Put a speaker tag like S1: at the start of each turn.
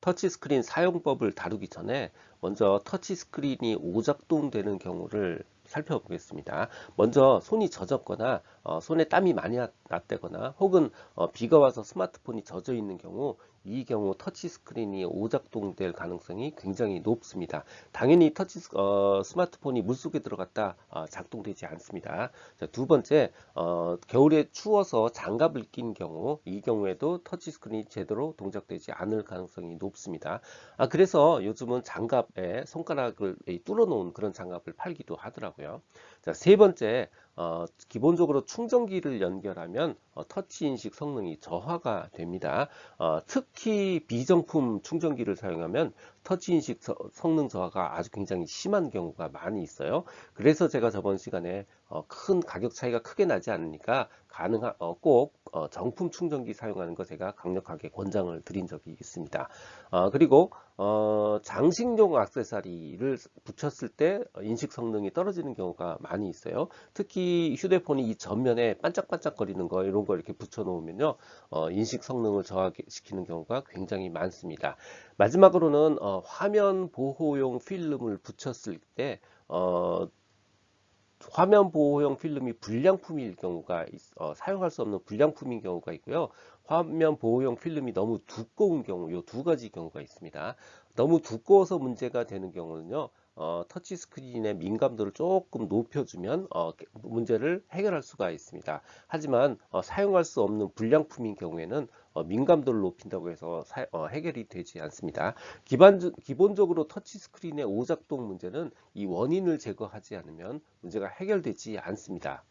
S1: 터치스크린 사용법을 다루기 전에 먼저 터치스크린이 오작동되는 경우를 살펴보겠습니다. 먼저 손이 젖었거나 어, 손에 땀이 많이 났- 났다거나 혹은 어, 비가 와서 스마트폰이 젖어 있는 경우 이 경우 터치스크린이 오작동될 가능성이 굉장히 높습니다. 당연히 터치 스- 어, 스마트폰이 물속에 들어갔다 어, 작동되지 않습니다. 자, 두 번째 어, 겨울에 추워서 장갑을 낀 경우 이 경우에도 터치스크린이 제대로 동작되지 않을 가능성이 높습니다. 아, 그래서 요즘은 장갑에 손가락을 이 뚫어 놓은 그런 장갑을 팔기도 하더라고요. 자, 세 번째 어, 기본적으로 충전기를 연결하면 어, 터치 인식 성능이 저하가 됩니다. 어, 특히 비정품 충전기를 사용하면 터치 인식 서- 성능 저하가 아주 굉장히 심한 경우가 많이 있어요. 그래서 제가 저번 시간에 어, 큰 가격 차이가 크게 나지 않으니까 가능한 어, 꼭 어, 정품 충전기 사용하는 거 제가 강력하게 권장을 드린 적이 있습니다. 어, 그리고 어, 장식용 액세서리를 붙였을 때 어, 인식 성능이 떨어지는 경우가 많이 있어요. 특히 휴대폰이 이 전면에 반짝반짝거리는 거 이런 거 이렇게 붙여 놓으면요 어, 인식 성능을 저하시키는 경우가 굉장히 많습니다. 마지막으로는 어, 화면 보호용 필름을 붙였을 때 어, 화면 보호용 필름이 불량품일 경우가 있- 어, 사용할 수 없는 불량품인 경우가 있고요. 화면 보호용 필름이 너무 두꺼운 경우, 이 두 가지 경우가 있습니다. 너무 두꺼워서 문제가 되는 경우는요. 어, 터치 스크린의 민감도를 조금 높여주면 어, 게- 문제를 해결할 수가 있습니다. 하지만 어, 사용할 수 없는 불량품인 경우에는 어, 민감도를 높인다고 해서 사- 어, 해결이 되지 않습니다. 기반, 기본적으로 터치 스크린의 오작동 문제는 이 원인을 제거하지 않으면 문제가 해결되지 않습니다.